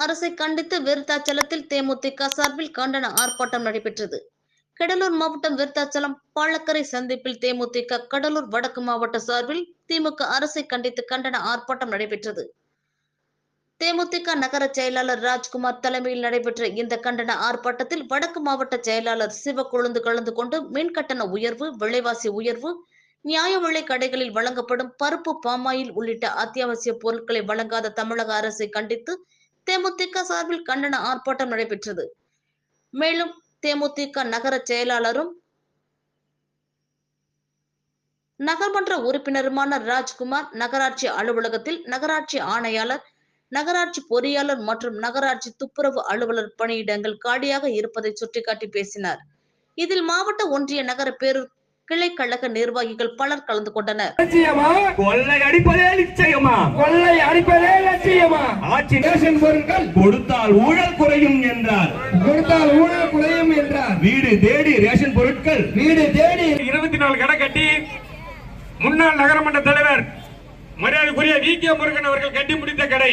அரசை கண்டித்து விருத்தாச்சலத்தில் தேமுதிக சார்பில் கண்டன ஆர்ப்பாட்டம் நடைபெற்றது. கடலூர் மாவட்டம் விருத்தாச்சலம் பாலக்கரை சந்திப்பில் தேமுதிக கடலூர் வடக்கு மாவட்ட சார்பில் திமுக அரசை கண்டித்து கண்டன ஆர்ப்பாட்டம் நடைபெற்றது. தேமுதிக நகர செயலாளர் ராஜ்குமார் தலைமையில் நடைபெற்ற இந்த கண்டன ஆர்ப்பாட்டத்தில் வடக்கு மாவட்ட செயலாளர் சிவக்கொழுந்து கலந்து கொண்டு மின் கட்டண உயர்வு விலைவாசி உயர்வு நியாய விலை கடைகளில் வழங்கப்படும் பருப்பு பாமாயில் உள்ளிட்ட அத்தியாவசிய பொருட்களை வழங்காத தமிழக அரசை கண்டித்து தேமுதிக சார்பில் கண்டன ஆர்ப்பாட்டம் நடைபெற்றது. மேலும் தேமுதிக நகர செயலாளரும் நகர்மன்ற உறுப்பினருமான ராஜ்குமார் நகராட்சி அலுவலகத்தில் நகராட்சி ஆணையாளர் நகராட்சி பொறியாளர் மற்றும் நகராட்சி துப்புரவு அலுவலர் பணியிடங்கள் காலியாக இருப்பதை சுட்டிக்காட்டி பேசினார். இதில் மாவட்ட ஒன்றிய நகர பேரூர் கிளை கழக நிர்வாகிகள் பலர் கலந்து கொண்டனர். கொள்ளை அடிப்பதே நிச்சயமா? கொள்ளை அடிப்பதே லட்சியமா? ஆட்சி ரேஷன் பொருட்கள் கொடுத்தால் ஊழல் குறையும் என்றார். கொடுத்தால் ஊழல் குறையும் என்றார். வீடு தேடி ரேஷன் பொருட்கள். வீடு தேடி இருபத்தி நாலு கடை கட்டி முன்னாள் நகரமன்ற தலைவர் மரியாதைக்குரிய வி கே முருகன் அவர்கள் கட்டி முடித்த கடை.